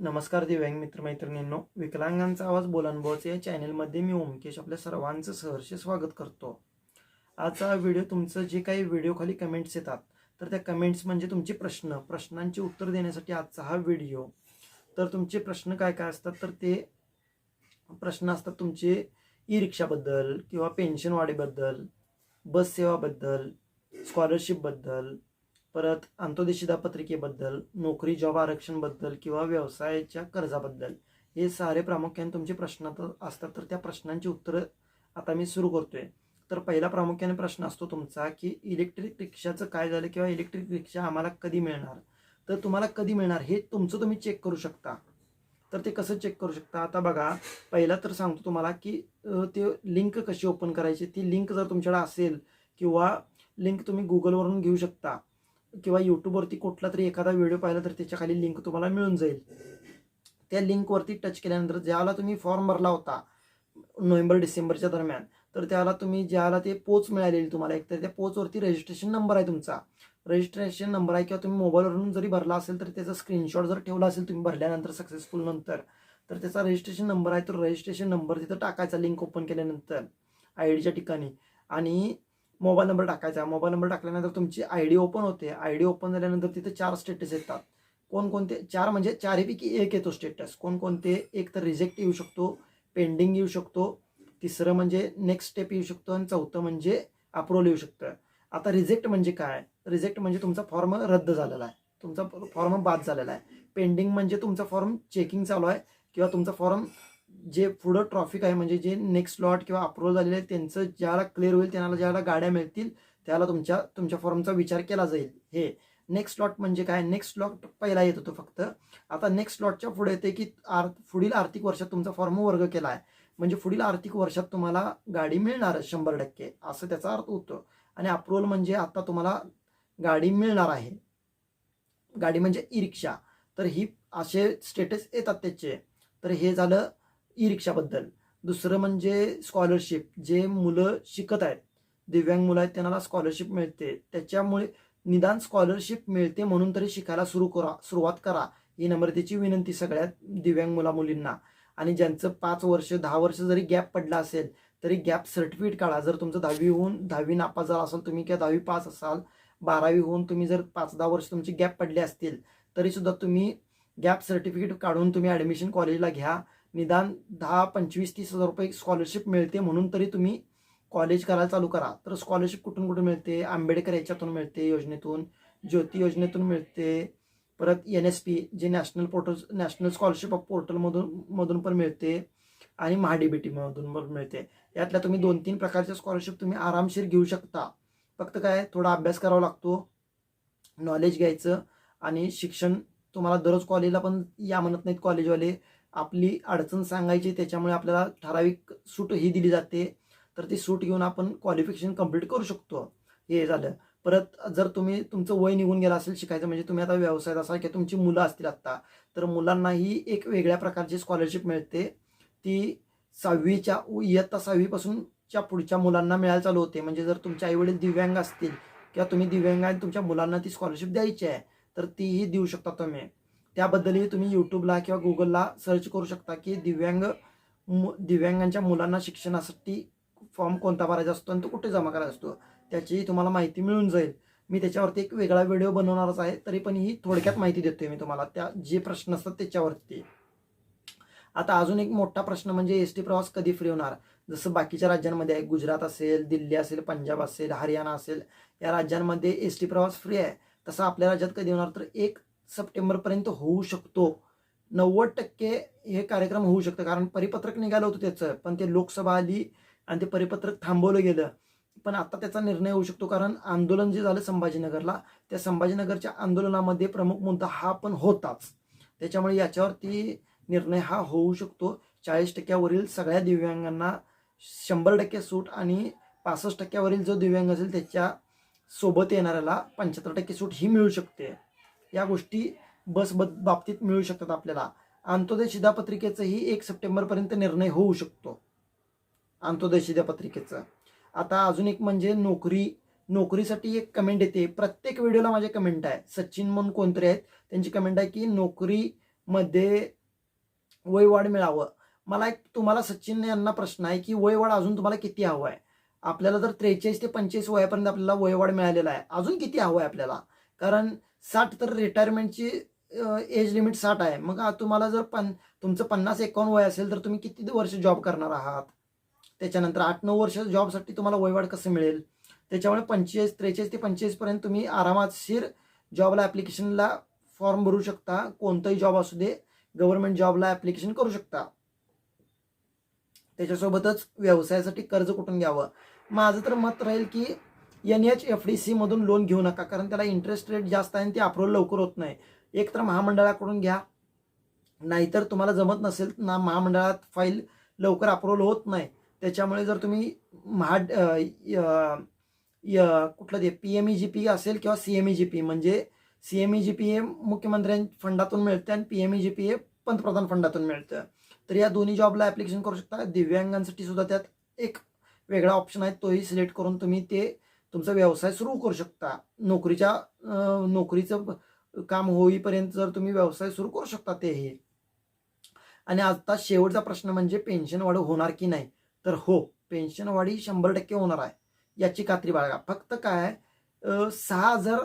नमस्कार दिव्यांग मित्रमैत्रिणींनो विकलांगांचा आवाज बोलानुभवाचे या चॅनेलमध्ये मी ओमकेश आपल्या सर्वांचं सहर्ष स्वागत करतो. आजचा व्हिडिओ तुमचं जे काही व्हिडिओ खाली कमेंट्स येतात तर त्या कमेंट्स म्हणजे तुमचे प्रश्न प्रश्नांची उत्तर देण्यासाठी आजचा हा व्हिडिओ. तर तुमचे प्रश्न काय काय असतात तर ते प्रश्न असतात तुमचे ई रिक्षाबद्दल किंवा पेन्शन वाढीबद्दल बस सेवाबद्दल स्कॉलरशिपबद्दल परत अंत्योदय शिधापत्रिकेबद्दल नोकरी जॉब आरक्षणबद्दल किंवा व्यवसायाच्या कर्जाबद्दल हे सारे प्रामुख्याने तुमचे प्रश्न तर असतात. तर त्या प्रश्नांची उत्तरं आता मी सुरू करतोय. तर पहिला प्रामुख्याने प्रश्न असतो तुमचा की इलेक्ट्रिक रिक्षाचं काय झालं किंवा इलेक्ट्रिक रिक्षा आम्हाला कधी मिळणार? तर तुम्हाला कधी मिळणार हे तुमचं तुम्ही चेक करू शकता. तर ते कसं चेक करू शकता? आता बघा पहिला तर सांगतो तुम्हाला की ते लिंक कशी ओपन करायची? ती लिंक जर तुमच्याकडे असेल किंवा लिंक तुम्ही गुगलवरून घेऊ शकता. किंवा यूट्यूबवरती कुठला तरी एखादा व्हिडिओ पाहिला तर त्याच्याखाली लिंक तुम्हाला मिळून जाईल. त्या लिंकवरती टच केल्यानंतर ज्याला तुम्ही फॉर्म भरला होता नोव्हेंबर डिसेंबरच्या दरम्यान तर त्याला तुम्ही ज्याला ते पोच मिळालेली तुम्हाला एक तर त्या पोचवरती रजिस्ट्रेशन नंबर आहे तुमचा. रजिस्ट्रेशन नंबर आहे किंवा तुम्ही मोबाईलवरून जरी भरला असेल तर त्याचा स्क्रीनशॉट जर ठेवला असेल तुम्ही भरल्यानंतर सक्सेसफुल नंतर तर त्याचा रजिस्ट्रेशन नंबर आहे तो रजिस्ट्रेशन नंबर तिथं टाकायचा लिंक ओपन केल्यानंतर आय डीच्या ठिकाणी. आणि मोबाईल नंबर टाकायचा. आहे मोबाईल नंबर टाकल्यानंतर तुमची आय डी ओपन होते. आय डी ओपन झाल्यानंतर तिथे चार स्टेटस येतात. कोणकोणते? चार म्हणजे चारपैकी एक येतो स्टेटस कोणकोणते? एक तर रिजेक्ट येऊ शकतो पेंडिंग येऊ शकतो. तिसरं म्हणजे नेक्स्ट स्टेप येऊ शकतो आणि चौथं म्हणजे अप्रुव्हल येऊ शकतं. आता रिजेक्ट म्हणजे काय? रिजेक्ट म्हणजे तुमचा फॉर्म रद्द झालेला आहे. तुमचा फॉर्म बाद झालेला आहे. पेंडिंग म्हणजे तुमचा फॉर्म चेकिंग चालू आहे किंवा तुमचा फॉर्म जे पुढं ट्रॉफिक आहे म्हणजे जे नेक्स्ट लॉट किंवा अप्रूव्हल झालेले आहे त्यांचं ज्याला क्लिअर होईल त्यांना ज्याला गाड्या मिळतील त्याला तुमच्या तुमच्या फॉर्मचा विचार केला जाईल. हे नेक्स्ट लॉट म्हणजे काय? नेक्स्ट लॉट पहिला येत होतो फक्त. आता नेक्स्ट लॉटच्या पुढे येते की आर पुढील आर्थिक वर्षात तुमचा फॉर्म वर्ग केला आहे. म्हणजे पुढील आर्थिक वर्षात तुम्हाला गाडी मिळणार शंभर टक्के असं त्याचा अर्थ होतो. आणि अप्रुव्हल म्हणजे आता तुम्हाला गाडी मिळणार आहे. गाडी म्हणजे ई रिक्षा तर ही असे स्टेटस येतात त्याचे. तर हे झालं ई रिक्षाबद्दल दुसरं म्हणजे स्कॉलरशिप जे मुलं शिकत आहेत दिव्यांग मुलं आहेत त्यांना स्कॉलरशिप मिळते. त्याच्यामुळे निदान स्कॉलरशिप मिळते म्हणून तरी शिकायला सुरू करा सुरुवात करा. ही नम्रतेची विनंती सगळ्यात दिव्यांग मुला मुलींना. आणि ज्यांचं पाच वर्ष दहा वर्ष जरी गॅप पडला असेल तरी गॅप सर्टिफिकेट काढा. जर तुमचं दहावी होऊन दहावी नापास झाला असाल तुम्ही किंवा दहावी पास असाल बारावी होऊन तुम्ही जर पाच दहा वर्ष तुमची गॅप पडले असतील तरीसुद्धा तुम्ही गॅप सर्टिफिकेट काढून तुम्ही ॲडमिशन कॉलेजला घ्या. निदान दहा पंचवीस तीस हजार रुपये स्कॉलरशिप मिळते म्हणून तरी तुम्ही कॉलेज करायला चालू करा. तर स्कॉलरशिप कुठून कुठून मिळते? आंबेडकर याच्यातून मिळते योजनेतून ज्योती योजनेतून मिळते परत एन एस पी जे national portal national scholarship of पोर्टलमधून मधून पण मिळते आणि महाडीबीटीमधून पण मिळते. यातल्या तुम्ही दोन तीन प्रकारच्या स्कॉलरशिप तुम्ही आरामशीर घेऊ शकता. फक्त काय थोडा अभ्यास करावा लागतो नॉलेज घ्यायचं आणि शिक्षण तुम्हाला दररोज कॉलेजला पण या म्हणत नाहीत कॉलेजवाले आपली अडचण सांगायची त्याच्यामुळे आपल्याला ठराविक सूट ही दिली जाते. तर ती सूट घेऊन आपण क्वालिफिकेशन कंप्लीट करू शकतो. हे झालं. परत जर तुम्ही तुमचं वय निघून गेलं असेल शिकायचं म्हणजे तुम्ही आता व्यवसायात असाल किंवा तुमची मुलं असतील आत्ता तर मुलांनाही एक वेगळ्या प्रकारची स्कॉलरशिप मिळते. ती सहावीच्या इयत्ता सहावीपासूनच्या पुढच्या मुलांना मिळायला चालू होते. म्हणजे जर तुमचे आईवडील दिव्यांग असतील किंवा तुम्ही दिव्यांग आणि तुमच्या मुलांना ती स्कॉलरशिप द्यायची आहे तर तीही देऊ शकता तुम्ही. त्याबद्दलही तुम्ही यूट्यूबला किंवा गुगलला सर्च करू शकता की दिव्यांग मु दिव्यांगांच्या मुलांना शिक्षणासाठी फॉर्म कोणता भरायचा असतो आणि तो कुठे जमा करायचा असतो त्याचीही तुम्हाला माहिती मिळून जाईल. मी त्याच्यावरती एक वेगळा व्हिडिओ बनवणारच आहे तरी पण ही थोडक्यात माहिती देतोय मी तुम्हाला. त्या जे प्रश्न असतात त्याच्यावरती. आता अजून एक मोठा प्रश्न म्हणजे एस टी प्रवास कधी फ्री होणार? जसं बाकीच्या राज्यांमध्ये आहे गुजरात असेल दिल्ली असेल पंजाब असेल हरियाणा असेल या राज्यांमध्ये एस टी प्रवास फ्री आहे. तसं आपल्या राज्यात कधी होणार? तर एक सप्टेंबरपर्यंत होऊ शकतो. नव्वद टक्के हे कार्यक्रम होऊ शकतं. कारण परिपत्रक निघालं होतं त्याचं. पण ते लोकसभा आली आणि ते परिपत्रक थांबवलं गेलं. पण आता त्याचा निर्णय होऊ शकतो. कारण आंदोलन जे झालं संभाजीनगरला त्या संभाजीनगरच्या आंदोलनामध्ये प्रमुख मुद्दा हा पण होताच. त्याच्यामुळे याच्यावरती निर्णय हा होऊ शकतो. चाळीस टक्क्यावरील सगळ्या दिव्यांगांना शंभर टक्के सूट आणि पासष्ट टक्क्यावरील जो दिव्यांग असेल त्याच्या सोबत येणाऱ्याला पंच्याहत्तर टक्के सूट ही मिळू शकते. या गोष्टी बस बाबतीत मिळू शकतात आपल्याला. अंत्योदय शिधापत्रिकेचंही एक सप्टेंबरपर्यंत निर्णय होऊ शकतो. अंत्योदय शिधापत्रिकेचं आता अजून एक म्हणजे नोकरी नोकरीसाठी एक कमेंट येते. प्रत्येक व्हिडिओला माझे कमेंट आहे. सचिन म्हणून कोणतरी आहेत त्यांची कमेंट आहे की नोकरीमध्ये वयवाढ मिळावं. मला एक तुम्हाला सचिन यांना प्रश्न आहे की वयवाढ अजून तुम्हाला किती हवं आहे? आपल्याला तर त्रेचाळीस ते पंचेचाळीस वयापर्यंत आपल्याला वयवाढ मिळालेला आहे. अजून किती हवं आहे आपल्याला? कारण साठ तर रिटायरमेंटची एज लिमिट साठ आहे. मग तुम्हाला जर पन तुमचं पन्नास एकावन्न वय असेल तर तुम्ही किती वर्ष जॉब करणार आहात? त्याच्यानंतर आठ नऊ वर्ष जॉबसाठी तुम्हाला वयवाढ कसं मिळेल? त्याच्यामुळे पंचेचाळीस त्रेचाळीस ते पंचेचाळीसपर्यंत तुम्ही आरामातशीर जॉबला ॲप्लिकेशनला फॉर्म भरू शकता. कोणताही जॉब असू दे गव्हर्नमेंट जॉबला ॲप्लिकेशन करू शकता. त्याच्यासोबतच व्यवसायासाठी कर्ज कुठून घ्यावं? माझं तर मत राहील की N H F D C मधून लोन घेऊ नका कारण त्याला इंटरेस्ट रेट जास्त आहे आणि ते अप्रूव्हल लवकर होत नाही. एक तर महामंडळाकडून घ्या. नाहीतर तुम्हाला जमत नसेल ना महामंडळात फाईल लवकर अप्रूव्हल होत नाही. त्याच्यामुळे जर तुम्ही महा य- य- कुठलं ते P M E G P असेल किंवा C M E G P म्हणजे C M E G P हे मुख्यमंत्र्यां फंडातून मिळते आणि P M E G P हे पंतप्रधान फंडातून मिळतं. तर या दोन्ही जॉबला ॲप्लिकेशन करू शकता. दिव्यांगांसाठी सुद्धा त्यात एक वेगळा ऑप्शन आहे तोही सिलेक्ट करून तुम्ही ते तुमचा व्यवसाय सुरू करू शकता. नोकरीच्या नोकरीचं काम होईपर्यंत जर तुम्ही व्यवसाय सुरू करू शकता तेही. आणि आता शेवटचा प्रश्न म्हणजे पेन्शन वाढ होणार की नाही? तर हो पेन्शन वाढी शंभर टक्के होणार आहे. याची खात्री बाळगा. फक्त काय सहा हजार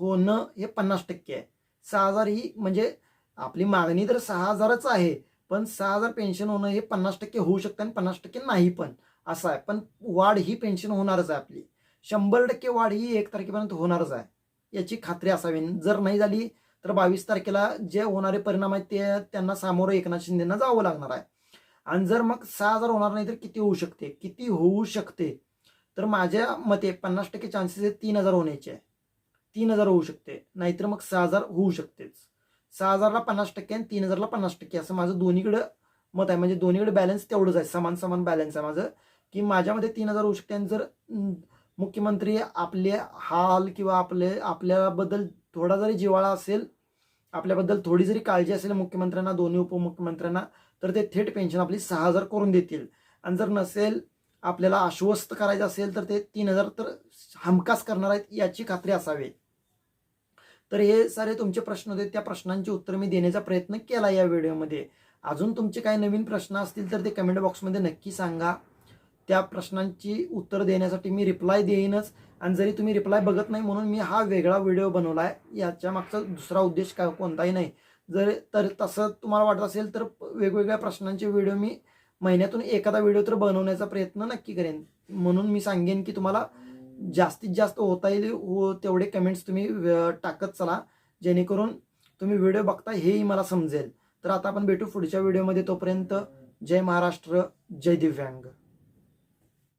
होणं हे पन्नास टक्के आहे. सहा हजार ही म्हणजे आपली मागणी तर सहा हजारच आहे पण सहा हजार पेन्शन होणं हे पन्नास टक्के होऊ शकतं आणि पन्नास टक्के नाही पण. असं आहे. पण वाढ ही पेन्शन होणारच आहे आपली. शंभर टक्के वाढ ही एक तारखेपर्यंत होणारच आहे. याची खात्री असावी. जर नाही झाली तर बावीस तारखेला जे होणारे परिणाम आहेत ते त्यांना सामोरं एकनाथ शिंदेना जावं लागणार आहे. आणि जर मग सहा हजार होणार नाही तर किती होऊ शकते? किती होऊ शकते? तर माझ्या मते पन्नास टक्के चान्सेस आहेत तीन हजार होण्याचे आहे. तीन हजार होऊ शकते. नाहीतर मग सहा हजार होऊ शकतेच. सहा हजारला पन्नास टक्के आणि तीन हजारला पन्नास टक्के असं माझं दोन्हीकडं मत आहे. म्हणजे दोन्हीकडे बॅलन्स तेवढंच आहे. समान समान बॅलन्स आहे माझं. की माझ्यामध्ये तीन हजार होऊ शकते आणि जर मुख्यमंत्री आपले हाल किंवा आपले आपल्याबद्दल थोडा जरी जिव्हाळा असेल आपल्याबद्दल थोडी जरी काळजी असेल मुख्यमंत्र्यांना दोन्ही उपमुख्यमंत्र्यांना तर ते थेट पेन्शन आपली सहा हजार करून देतील. आणि जर नसेल आपल्याला आश्वस्त करायचं असेल तर ते तीन हजार तर हमखास करणार आहेत याची खात्री असावी. तर हे सारे तुमचे प्रश्न होते. त्या प्रश्नांची उत्तर मी देण्याचा प्रयत्न केला या व्हिडिओमध्ये. अजून तुमचे काही नवीन प्रश्न असतील तर ते कमेंट बॉक्समध्ये नक्की सांगा. त्या प्रश्नांची उत्तर देण्यासाठी मी रिप्लाय देईनच. आणि जरी तुम्ही रिप्लाय बघत नाही म्हणून मी हा वेगळा व्हिडिओ बनवला आहे याच्या मागचा दुसरा उद्देश काय कोणताही नाही. जर तर तसं तुम्हाला वाटत असेल तर वेगवेगळ्या प्रश्नांचे व्हिडिओ मी महिन्यातून एखादा व्हिडिओ तर बनवण्याचा प्रयत्न नक्की करेन. म्हणून मी सांगेन की तुम्हाला जास्तीत जास्त होता येईल हो तेवढे कमेंट्स तुम्ही टाकत चला. जेणेकरून तुम्ही व्हिडिओ बघता हेही मला समजेल. तर आता आपण भेटू पुढच्या व्हिडिओमध्ये तोपर्यंत जय महाराष्ट्र जय दिव्यांग.